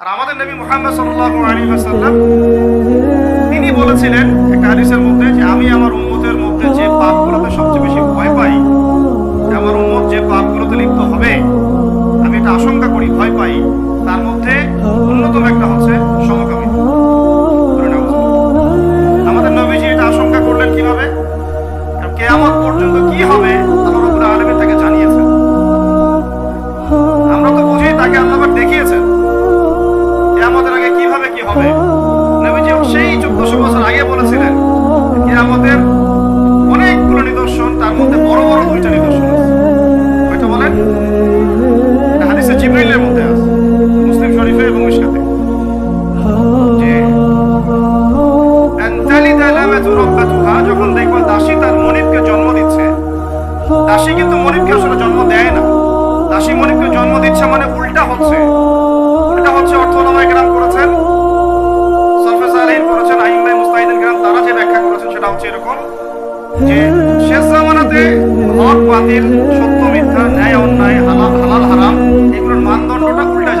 আর আমাদের নবী মুহাম্মদ সাল্লাল্লাহু আলাইহি ওয়াসাল্লাম, তিনি বলেছিলেন একটা হাদিসের মধ্যে যে আমি আমার উম্মতের মধ্যে যে পাপগুলোতে সবচেয়ে বেশি ভয় পাই আমার উম্মত যে পাপগুলোতে লিপ্ত হবে, আমি এটা আশঙ্কা করি, ভয় পাই, তার মধ্যে অন্যতম একটা হচ্ছে সমকামিতা। আমাদের নবীজি এটা আশঙ্কা করলেন কীভাবে? কেয়ামত পর্যন্ত কি হবে, আল্লাহ রাব্বুল আলামিন তাকে জানিয়েছেন। আমরা তো বুঝি তাকে আল্লাহ দেখিয়েছেন। সেই বছর আগে বলেছিলেন কেয়ামতের অনেকগুলো নিদর্শন, তার মধ্যে বড় বড় দুইটা নিদর্শন আছে। বলেন? হাদিসে জিবরাইলের মধ্যে আছে, মুসলিম শরীফে এবং যখন দেখবা দাসী তার মনিবকে জন্ম দিচ্ছে। দাসী কিন্তু মনিবকে আসলে জন্ম দেয় না। দাসী মনিবকে জন্ম দিচ্ছে মানে উল্টা হচ্ছে। উল্টা হচ্ছে অর্থ হচ্ছে এরকম যে, শেষ জামানাতে হক বাতিল, সত্য মিথ্যা, ন্যায় অন্যায়, হালাল হালাল, হারাম, এগুলোর মানদণ্ডটা উল্টা